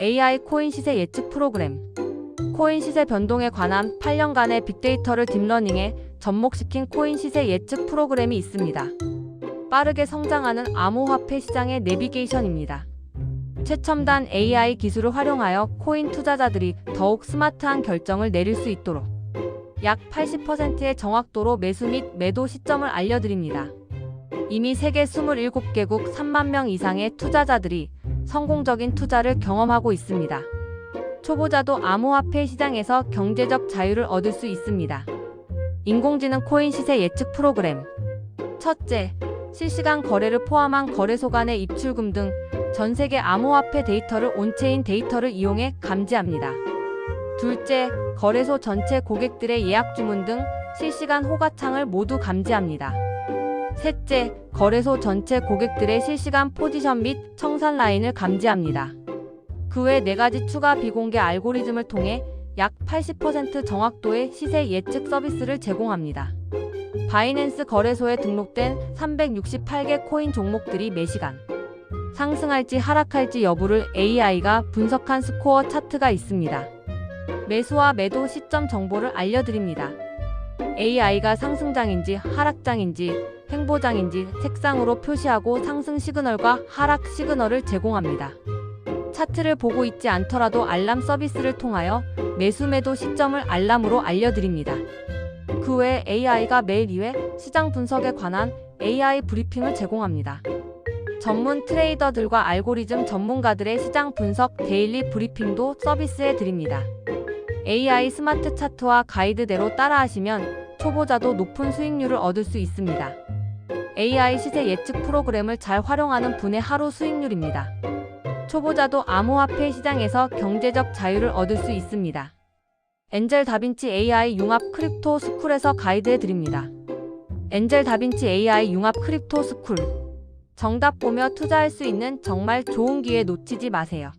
AI 코인 시세 예측 프로그램. 코인 시세 변동에 관한 8년간의 빅데이터를 딥러닝에 접목시킨 코인 시세 예측 프로그램이 있습니다. 빠르게 성장하는 암호화폐 시장의 내비게이션입니다. 최첨단 AI 기술을 활용하여 코인 투자자들이 더욱 스마트한 결정을 내릴 수 있도록 약 80%의 정확도로 매수 및 매도 시점을 알려드립니다. 이미 세계 27개국 3만 명 이상의 투자자들이 성공적인 투자를 경험하고 있습니다. 초보자도 암호화폐 시장에서 경제적 자유를 얻을 수 있습니다. 인공지능 코인 시세 예측 프로그램. 첫째, 실시간 거래를 포함한 거래소 간의 입출금 등 전 세계 암호화폐 데이터를 온체인 데이터를 이용해 감지합니다. 둘째, 거래소 전체 고객들의 예약 주문 등 실시간 호가창을 모두 감지합니다. 셋째, 거래소 전체 고객들의 실시간 포지션 및 청산 라인을 감지합니다. 그외네 가지 추가 비공개 알고리즘을 통해 약 80% 정확도의 시세 예측 서비스를 제공합니다. 바이낸스 거래소에 등록된 368개 코인 종목들이 매시간 상승할지 하락할지 여부를 AI가 분석한 스코어 차트가 있습니다. 매수와 매도 시점 정보를 알려드립니다. AI가 상승장인지 하락장인지 행보장인지 색상으로 표시하고 상승 시그널과 하락 시그널을 제공합니다. 차트를 보고 있지 않더라도 알람 서비스를 통하여 매수 매도 시점을 알람으로 알려드립니다. 그 외 AI가 매일 2회 시장 분석에 관한 AI 브리핑을 제공합니다. 전문 트레이더들과 알고리즘 전문가들의 시장 분석 데일리 브리핑도 서비스해 드립니다. AI 스마트 차트와 가이드대로 따라하시면 초보자도 높은 수익률을 얻을 수 있습니다. AI 시세 예측 프로그램을 잘 활용하는 분의 하루 수익률입니다. 초보자도 암호화폐 시장에서 경제적 자유를 얻을 수 있습니다. 엔젤 다빈치 AI 융합 크립토 스쿨에서 가이드해 드립니다. 엔젤 다빈치 AI 융합 크립토 스쿨. 정답 보며 투자할 수 있는 정말 좋은 기회 놓치지 마세요.